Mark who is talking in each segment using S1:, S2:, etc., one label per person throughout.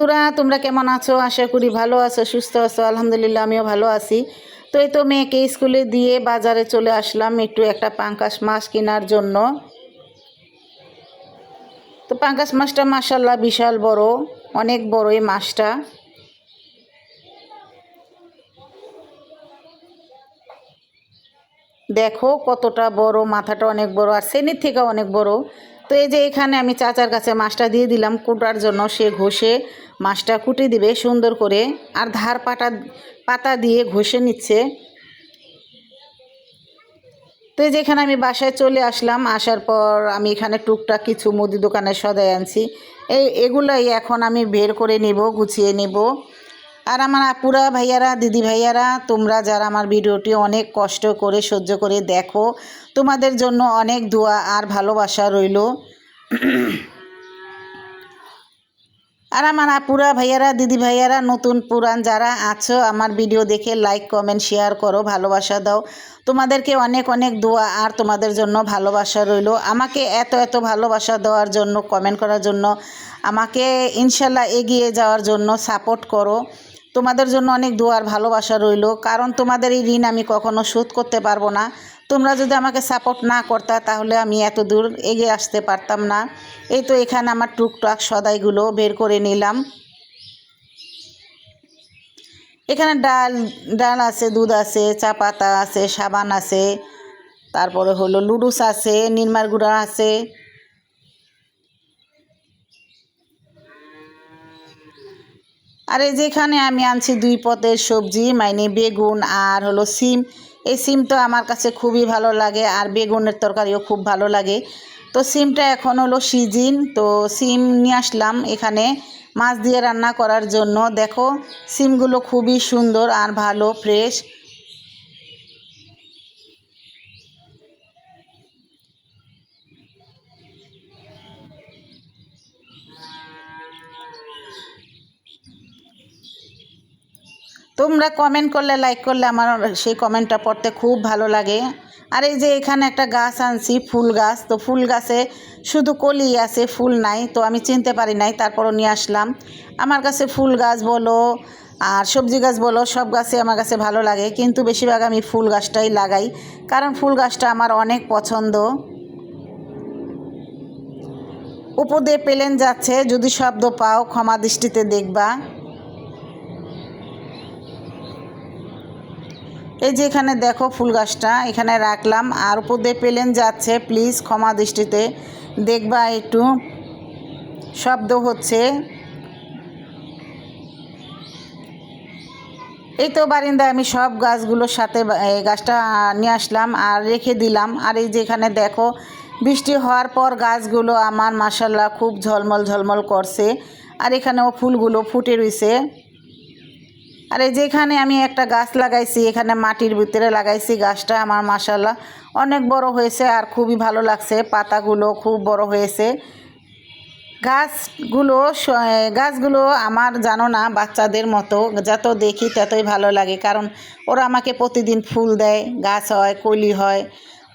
S1: বন্ধুরা, তোমরা কেমন আছো? আশা করি ভালো আছো, সুস্থ আছো, আলহামদুলিল্লাহ, আমিও ভালো আছি। তো এই তো মেয়েকে স্কুলে দিয়ে বাজারে চলে আসলাম একটু একটা পাঙ্কাশ মাছ কেনার জন্য। তো পাঙ্কাশ মাছটা মাসাল্লাহ বিশাল বড়, অনেক বড় এই মাছটা। দেখো কতটা বড়, মাথাটা অনেক বড় আর শ্রেণির থেকে অনেক বড়। তো এই যে এখানে আমি চাচার কাছে মাছটা দিয়ে দিলাম কুটার জন্য। সে ঘষে মাছটা কুটে দিবে সুন্দর করে। আর ধার পাটা, পাতা দিয়ে ঘষে নিচ্ছে। তো এই যে এখানে আমি বাসায় চলে আসলাম। আসার পর আমি এখানে টুকটাক কিছু মুদি দোকানে সদাই আনছি। এই এগুলোই এখন আমি বের করে নিব, গুছিয়ে নিব। আর আমার আপুরা, ভাইয়ারা, দিদি ভাইয়ারা, তোমরা যারা আমার ভিডিওটি অনেক কষ্ট করে, সহ্য করে দেখো, তোমাদের জন্য অনেক দোয়া আর ভালোবাসা রইল। আর আমার আপুরা, ভাইয়ারা, দিদি ভাইয়ারা, নতুন পুরান যারা আছো, আমার ভিডিও দেখে লাইক কমেন্ট শেয়ার করো, ভালোবাসা দাও। তোমাদেরকে অনেক অনেক দোয়া আর তোমাদের জন্য ভালোবাসা রইল। আমাকে এত এত ভালোবাসা দেওয়ার জন্য কমেন্ট করার জন্য, আমাকে ইনশাল্লাহ এগিয়ে যাওয়ার জন্য সাপোর্ট করো। তোমাদের জন্য অনেক দোয়ার ভালোবাসা রইল। কারণ তোমাদের এই ঋণ আমি কখনো শোধ করতে পারব না। তোমরা যদি আমাকে সাপোর্ট না করতা, তাহলে আমি এত দূর এগিয়ে আসতে পারতাম না। এই তো এখানে আমার টুকটাক সদাইগুলো বের করে নিলাম। এখানে ডাল ডাল আছে, দুধ আছে, চা পাতা আছে, সাবান আছে। তারপরে হলো লুডুস আছে নির্মার গুঁড়া আছে। আর এই যেখানে আমি আনছি দুই পদের সবজি মানে বেগুন আর হলো সিম। এই সিম তো আমার কাছে খুবই ভালো লাগে আর বেগুনের তরকারিও খুব ভালো লাগে। তো সিমটা এখন হলো সিজিন, তো সিম নিয়ে আসলাম এখানে মাছ দিয়ে রান্না করার জন্য। দেখো, সিমগুলো খুবই সুন্দর আর ভালো, ফ্রেশ। তোমরা কমেন্ট করলে লাইক করলে আমার সেই কমেন্টটা পড়তে খুব ভালো লাগে। আর এই যে এখানে একটা গাছ আনছি, ফুল গাছ। তো ফুল গাছে শুধু কলি আছে, ফুল নাই। তো আমি চিনতে পারি নাই, তারপরও নিয়ে আসলাম। আমার কাছে ফুল গাছ বলো, আর সবজি গাছ বলো, সব গাছে আমার কাছে ভালো লাগে। কিন্তু বেশিরভাগ আমি ফুল গাছটাই লাগাই। কারণ ফুল গাছটা আমার অনেক পছন্দ। উপদে প্লেন যাচ্ছে, যদি শব্দ পাও ক্ষমা দৃষ্টিতে দেখবা। এই যে এখানে দেখো ফুল গাছটা, এখানে রাখলাম। আর উপর দিয়ে প্লেন যাচ্ছে, প্লিজ ক্ষমা দৃষ্টিতে দেখবা একটু। শব্দ হচ্ছে। এই তো বারিন্দায় আমি সব গাছগুলোর সাথে গাছটা নিয়ে আসলাম আর রেখে দিলাম। আর এই যে এখানে দেখো, বৃষ্টি হওয়ার পর গাছগুলো আমার মাসাল্লাহ খুব ঝলমল ঝলমল করছে। আর এখানেও ফুলগুলো ফুটে রয়েছে আর এই যেখানে আমি একটা গাছ লাগাইছি, এখানে মাটির ভিতরে লাগাইছি গাছটা আমার মাসাল্লাহ অনেক বড় হয়েছে আর খুবই ভালো লাগছে, পাতাগুলো খুব বড় হয়েছে। গাছগুলো গাছগুলো আমার জানো না, বাচ্চাদের মতো, যত দেখি ততই ভালো লাগে। কারণ ওরা আমাকে প্রতিদিন ফুল দেয়, গাছ হয়, কলি হয়,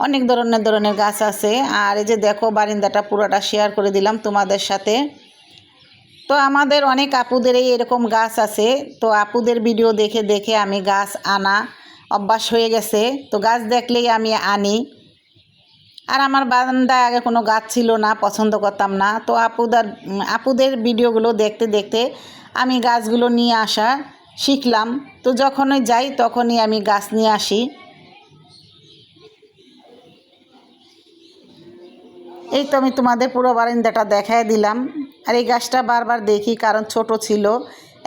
S1: অনেক ধরনের ধরনের গাছ আছে। আর এই যে দেখো, বারিন্দাটা পুরোটা শেয়ার করে দিলাম তোমাদের সাথে। তো আমাদের অনেক আপুদেরই এরকম গাছ আছে। তো আপুদের ভিডিও দেখে দেখে আমি গাছ আনা অভ্যাস হয়ে গেছে। তো গাছ দেখলেই আমি আনি। আর আমার বারান্দায় আগে কোনো গাছ ছিল না, পছন্দ করতাম না। তো আপুদার, আপুদের ভিডিওগুলো দেখতে দেখতে আমি গাছগুলো নিয়ে আসা শিখলাম। তো যখনই যাই তখনই আমি গাছ নিয়ে আসি। এই তো আমি তোমাদের পুরো বারিন্দাটা দেখায় দিলাম। আর এই গাছটা বারবার দেখি, কারণ ছোট ছিল।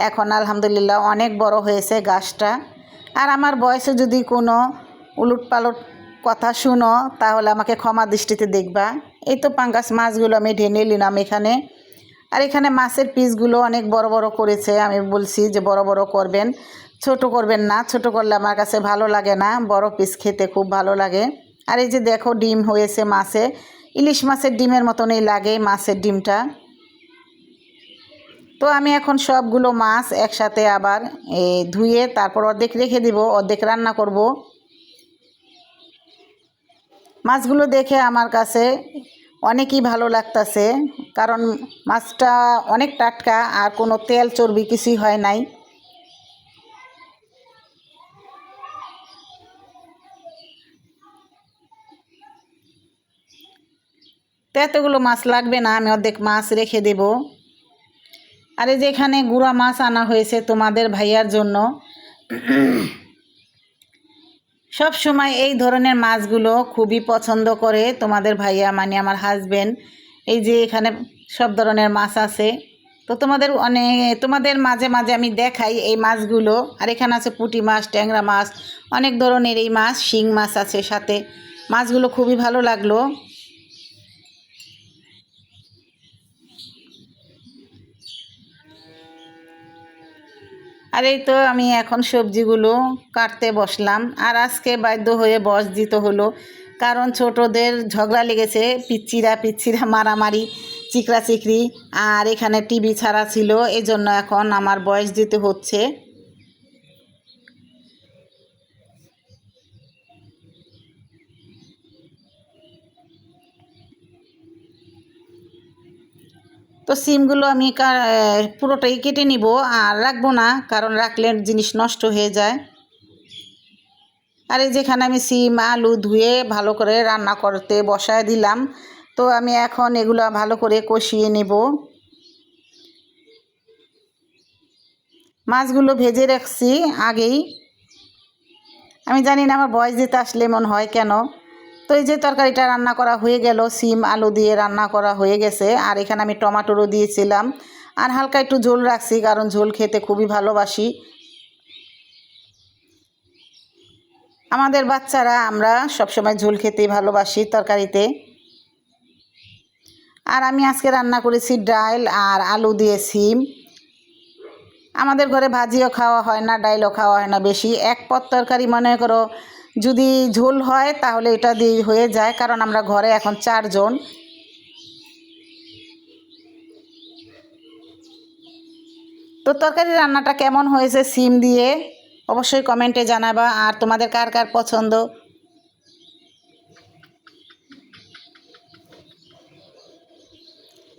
S1: এখন আলহামদুলিল্লাহ অনেক বড় হয়েছে গাছটা। আর আমার বয়সে যদি কোনো উলুট পালট কথা শুনো, তাহলে আমাকে ক্ষমা দৃষ্টিতে দেখবা। এই তো পাঙ্গাস মাছগুলো আমি ঢেনে নিলাম এখানে। আর এখানে মাছের পিসগুলো অনেক বড় বড় করেছে। আমি বলছি যে বড় বড় করবেন, ছোট করবেন না। ছোট করলে আমার কাছে ভালো লাগে না। বড় পিস খেতে খুব ভালো লাগে। আর এই যে দেখো, ডিম হয়েছে মাছে। ইলিশ মাছের ডিমের মতনই লাগে মাছের ডিমটা। তো আমি এখন সবগুলো মাছ একসাথে আবার ধুয়ে তারপর অর্ধেক রেখে দিব, অর্ধেক রান্না করব। মাছগুলো দেখে আমার কাছে অনেকই ভালো লাগতাছে, কারণ মাছটা অনেক টাটকা আর কোনো তেল চর্বি কিছুই হয় নাই। তো এতগুলো মাছ লাগবে না, আমি অর্ধেক মাছ রেখে দেব। আর এই যে এখানে গুঁড়া মাছ আনা হয়েছে তোমাদের ভাইয়ার জন্য, সব সময় এই ধরনের মাছগুলো খুবই পছন্দ করে তোমাদের ভাইয়া মানে আমার হাজবেন্ড এই যে এখানে সব ধরনের মাছ আছে। তো তোমাদের অনেক তোমাদের মাঝে মাঝে আমি দেখাই এই মাছগুলো। আর এখানে আছে পুঁটি মাছ, ট্যাংরা মাছ, অনেক ধরনের এই মাছ, শিং মাছ আছে সাথে। মাছগুলো খুবই ভালো লাগল। আর এই তো আমি এখন সবজিগুলো কাটতে বসলাম। আর আজকে বাধ্য হয়ে বস দিতে হলো, কারণ ছোটদের ঝগড়া লেগেছে পিচ্ছিরা পিচ্ছিরা মারামারি চিকরা চিকরি আর এখানে টিভি ছাড়া ছিল এই জন্য এখন আমার বয়স দিতে হচ্ছে। তো সিমগুলো আমি পুরোটাই কেটে নিব আর রাখব না, কারণ রাখলে জিনিস নষ্ট হয়ে যায়। আর এই যেখানে আমি সিম, আলু ধুয়ে ভালো করে রান্না করতে বসায় দিলাম, তো আমি এখন এগুলো ভালো করে কষিয়ে নেব। মাছগুলো ভেজে রাখছি আগেই। আমি জানি না আমার বয়স দিতে আসলে এমন হয় কেন। তো এই যে তরকারিটা রান্না করা হয়ে গেল, সিম, আলু দিয়ে রান্না করা হয়ে গেছে। আর এখানে আমি টমাটোরও দিয়েছিলাম। আর হালকা একটু ঝোল রাখছি, কারণ ঝোল খেতে খুবই ভালোবাসি। আমাদের বাচ্চারা, আমরা সবসময় ঝোল খেতেই ভালোবাসি তরকারিতে। আর আমি আজকে রান্না করেছি ডাল আর আলু দিয়ে সিম। আমাদের ঘরে ভাজিও খাওয়া হয় না, ডাইলও খাওয়া হয় না বেশি। এক পদ তরকারি মনে করো যদি ঝোল হয়, তাহলে এটা দিয়ে হয়ে যায়, কারণ আমরা ঘরে এখন চারজন তো তরকারি রান্নাটা কেমন হয়েছে সিম দিয়ে? অবশ্যই কমেন্টে জানাবা। আর তোমাদের কার কার পছন্দ?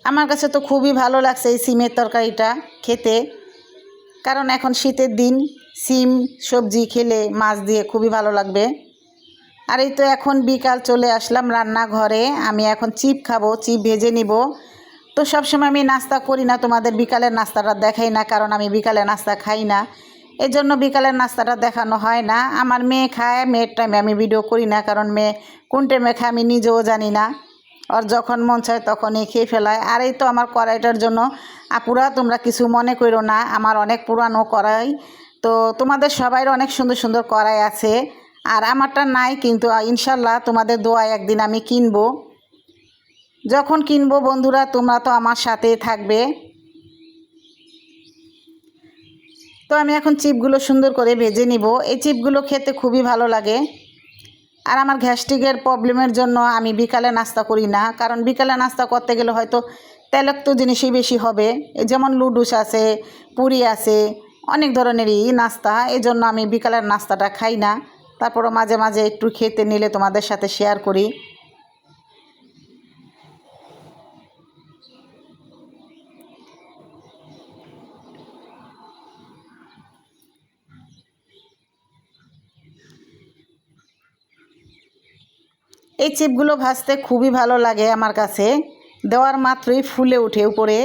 S1: আমার কাছে তো খুবই ভালো লাগছে এই সিমের তরকারিটা খেতে, কারণ এখন শীতের দিন। সিম, সবজি খেলে মাছ দিয়ে খুবই ভালো লাগবে। আর এই তো এখন বিকাল চলে আসলাম রান্নাঘরে। আমি এখন চিপ খাব, চিপ ভেজে নিব। তো সবসময় আমি নাস্তা করি না, তোমাদের বিকালের নাস্তাটা দেখাই না, কারণ আমি বিকালে নাস্তা খাই না। এই জন্য বিকালের নাস্তাটা দেখানো হয় না। আমার মেয়ে খায়, মেয়ের টাইমে আমি ভিডিও করি না, কারণ মেয়ে কোন টাইমে খায় আমি নিজেও জানি না। আর যখন মন চায় তখনই খেয়ে ফেলায়। আর এই তো আমার কড়াইটার জন্য, আপুরা তোমরা কিছু মনে করো না, আমার অনেক পুরানো কড়াই। তো তোমাদের সবাইয়ের অনেক সুন্দর সুন্দর কড়াই আছে। আর আমারটা নাই কিন্তু ইনশাল্লাহ তোমাদের দোয়া একদিন আমি কিনবো। যখন কিনবো বন্ধুরা, তোমরা তো আমার সাথেই থাকবে। তো আমি এখন চিপগুলো সুন্দর করে ভেজে নিব। এই চিপগুলো খেতে খুবই ভালো লাগে। আর আমার গ্যাস্ট্রিকের প্রবলেমের জন্য আমি বিকালে নাস্তা করি না, কারণ বিকালে নাস্তা করতে গেলে হয়তো তেলাক্ত জিনিসই বেশি হবে। যেমন লুডুস আছে, পুরি আছে অনেক ধরনেরই নাস্তা এই জন্য আমি বিকালের নাস্তাটা খাই না। তারপরও মাঝে মাঝে একটু খেতে নিলে তোমাদের সাথে শেয়ার করি। এই চিপগুলো ভাজতে খুবই ভালো লাগে আমার কাছে। দেওয়ার মাত্রই ফুলে ওঠে উপরে।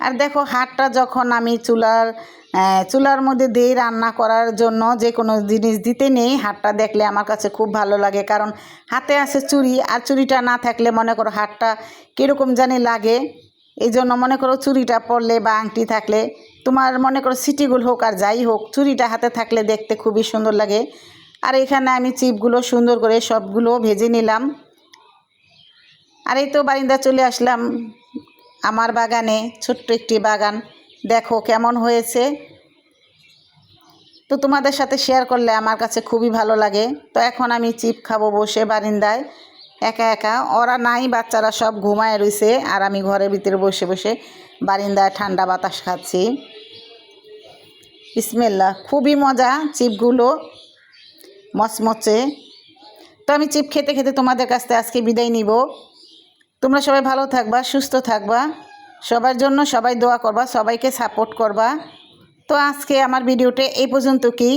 S1: আর দেখো হাটটা যখন আমি চুলার চুলার মধ্যে দিই রান্না করার জন্য যে কোনো জিনিস দিতে নেই, হাটটা দেখলে আমার কাছে খুব ভালো লাগে। কারণ হাতে আছে চুড়ি আর চুড়িটা না থাকলে মনে করো হাটটা কীরকম জানি লাগে। এই জন্য মনে করো চুড়িটা পরলে বা আংটি থাকলে, তোমার মনে করো সিটিগুলো হোক আর যাই হোক চুড়িটা হাতে থাকলে দেখতে খুবই সুন্দর লাগে। আর এখানে আমি চিপগুলো সুন্দর করে সবগুলো ভেজে নিলাম। আর এই তো বারিন্দা চলে আসলাম। আমার বাগানে ছোট্ট একটি বাগান। দেখো কেমন হয়েছে। তো তোমাদের সাথে শেয়ার করলে আমার কাছে খুবই ভালো লাগে। তো এখন আমি চিপ খাব বসে বারিন্দায়। একা একা। ওরা নাই, বাচ্চারা সব ঘুমায় রইছে। আর আমি ঘরের ভিতরে বসে বসে বারিন্দায় ঠান্ডা বাতাস খাচ্ছি। ইসমেল্লা খুবই মজা চিপগুলো। মচমচে। তো আমি চিপ খেতে খেতে তোমাদের কাছ থেকে আজকে বিদায় নিব। তোমরা সবাই ভালো থাকবা, সুস্থ থাকবা। সবার জন্য সবাই দোয়া করবা, সবাইকে সাপোর্ট করবা। তো আজকে আমার ভিডিওটা এই পর্যন্ত কি?